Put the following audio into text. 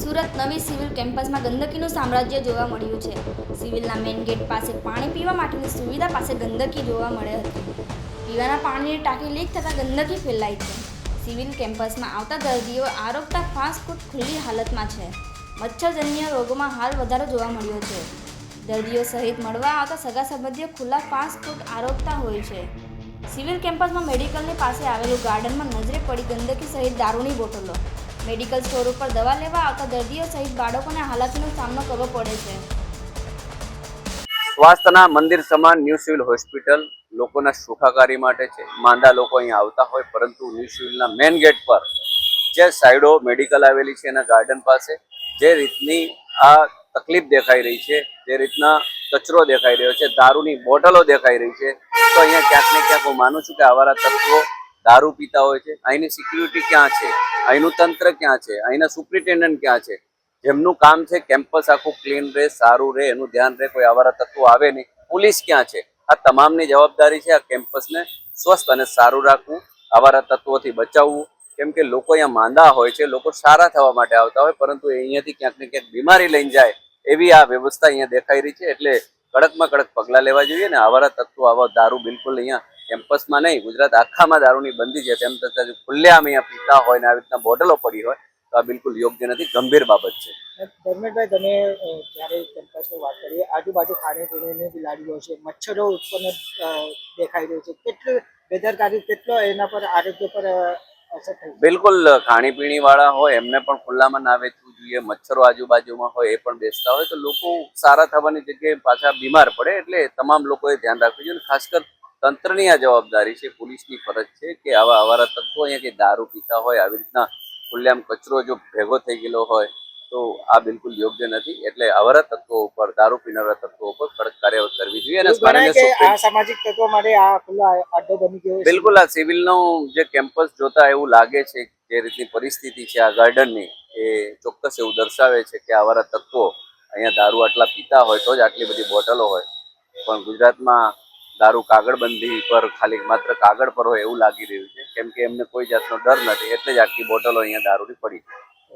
સુરત નવી સિવિલ કેમ્પસમાં ગંદકીનું સામ્રાજ્ય જોવા મળ્યું છે. સિવિલના મેઇન ગેટ પાસે પાણી પીવા માટેની સુવિધા પાસે ગંદકી જોવા મળે હતી. પીવાના પાણીની ટાંકી લીક થતાં ગંદકી ફેલાઈ છે. સિવિલ કેમ્પસમાં આવતા દર્દીઓ આરોગતા ફાસ્ટ ફૂડ ખુલ્લી હાલતમાં છે. મચ્છરજન્ય રોગોમાં હાલ વધારો જોવા મળ્યો છે. દર્દીઓ સહિત મળવા આવતા સગા સંબંધીઓ ખુલ્લા ફાસ્ટ ફૂડ આરોગતા હોય છે. સિવિલ કેમ્પસમાં મેડિકલની પાસે આવેલું ગાર્ડનમાં નજરે પડી ગંદકી સહિત દારૂની બોટલો. મેડિકલ સ્ટોર ઉપર દવા લેવા આવતા દર્દીઓ સહિત બાળકોને હાલાકીનો સામનો કરવો પડે છે. સ્વાસ્થ્યના મંદિર સમાન ન્યૂ સિવિલ હોસ્પિટલ લોકોના સુખાકારી માટે છે. માંદા લોકો અહીંયા આવતા હોય, પરંતુ ન્યૂ સિવિલના મેઇન ગેટ પર જે સાઈડો મેડિકલ આવેલી છે એના ગાર્ડન પાસે, જે રીતની આ તકલીફ દેખાઈ રહી છે, જે રીતના કચરો દેખાઈ રહ્યો છે, દારૂની બોટલો દેખાઈ રહી છે. તો અહીંયા ક્યાંક ને ક્યાંક હું માનું છું કે આવારા તત્વો દારૂ પીતા હોય છે. અહીંની સિક્યુરિટી ક્યાં છે? અહીંનું તંત્ર ક્યાં છે? અહીંના સુપ્રિન્ટેન્ડન્ટ ક્યાં છે? જેમનું કામ છે કેમ્પસ આખું ક્લીન રહે, સારું રહે, એનું ધ્યાન રહે, કોઈ આવારા તત્વો આવે નહીં. પોલીસ ક્યાં છે? આ તમામની જવાબદારી છે આ કેમ્પસને સ્વસ્થ અને સારું રાખવું, આવારા તત્વોથી બચાવવું કેમ કે લોકો અહીંયા માંદા હોય છે, લોકો સારા થવા માટે આવતા હોય, પરંતુ અહીંયાથી ક્યાંક ને ક્યાંક બીમારી લઈને જાય એવી આ વ્યવસ્થા અહીંયા દેખાઈ રહી છે, એટલે કડકમાં કડક પગલાં લેવા જોઈએ ને આવારા તત્વો, આવા દારૂ બિલકુલ અહીંયા કેમ્પસમાં નહીં, ગુજરાત આખામાં દારૂની બંધી છે, તેમ છતાં ખુલ્લેઆમ અહીંયા પીતા હોય ને આવી રીતના બોટલો પડી હોય, તો આ બિલકુલ યોગ્ય નથી, ગંભીર બાબત છે ધર્મેશભાઈ, તમે જ્યારે કેમ્પસની વાત કરીએ આજુબાજુ ખાણીપીણીની બિલાડીઓ છે, મચ્છરો ઉત્પન્ન દેખાઈ રહ્યો છે, કેટલું બેદરકારી, કેટલો એના પર આરોગ્ય પર? બિલકુલ ખાણીપીણી વાળા હોય, એમને પણ ખુલ્લામાં ના વેચવું જોઈએ, મચ્છરો આજુબાજુમાં હોય, એ પણ બેસતા હોય, તો લોકો સારા થવાની જગ્યાએ પાછા બીમાર પડે, એટલે તમામ લોકોએ ધ્યાન રાખવું જોઈએ. ખાસ કર તંત્રની આ જવાબદારી છે, પોલીસની ફરજ છે, કે આવા અવારા તત્વો અહીંયા કે દારૂ પીતા હોય, આવી રીતના ખુલ્લેઆમ કચરો જો ભેગો થઈ ગયેલો હોય, તો આ બિલકુલ યોગ્ય નથી. એટલે આવારા તત્વો ઉપર, દારૂ પીનારા તત્વો ઉપર કડક કાર્યવાહી કરવી જોઈએ અને એવું ગણાય માનનીય કે સુપ્રીમ આ સામાજિક તત્વો માટે આ ખુલ્લો અડ્ડો બની ગયો બિલકુલ આ સિવિલનું જે કેમ્પસ જોતા એવું લાગે છે જે રીતની પરિસ્થિતિ છે આ ગાર્ડનની એ ચોક્કસ એવું દર્શાવે છે કે આવારા તત્વો અહીંયા દારૂ આટલા પીતા હોય તો જ આટલી બધી બોટલો હોય. પણ ગુજરાતમાં દારૂ કાગળબંધી પર ખાલી માત્ર કાગળ પર હોય એવું લાગી રહ્યું છે. કેમ કે એમને કોઈ જાતનો ડર નથી એટલે જ આટલી બોટલો અહીંયા દારૂની પડી. છે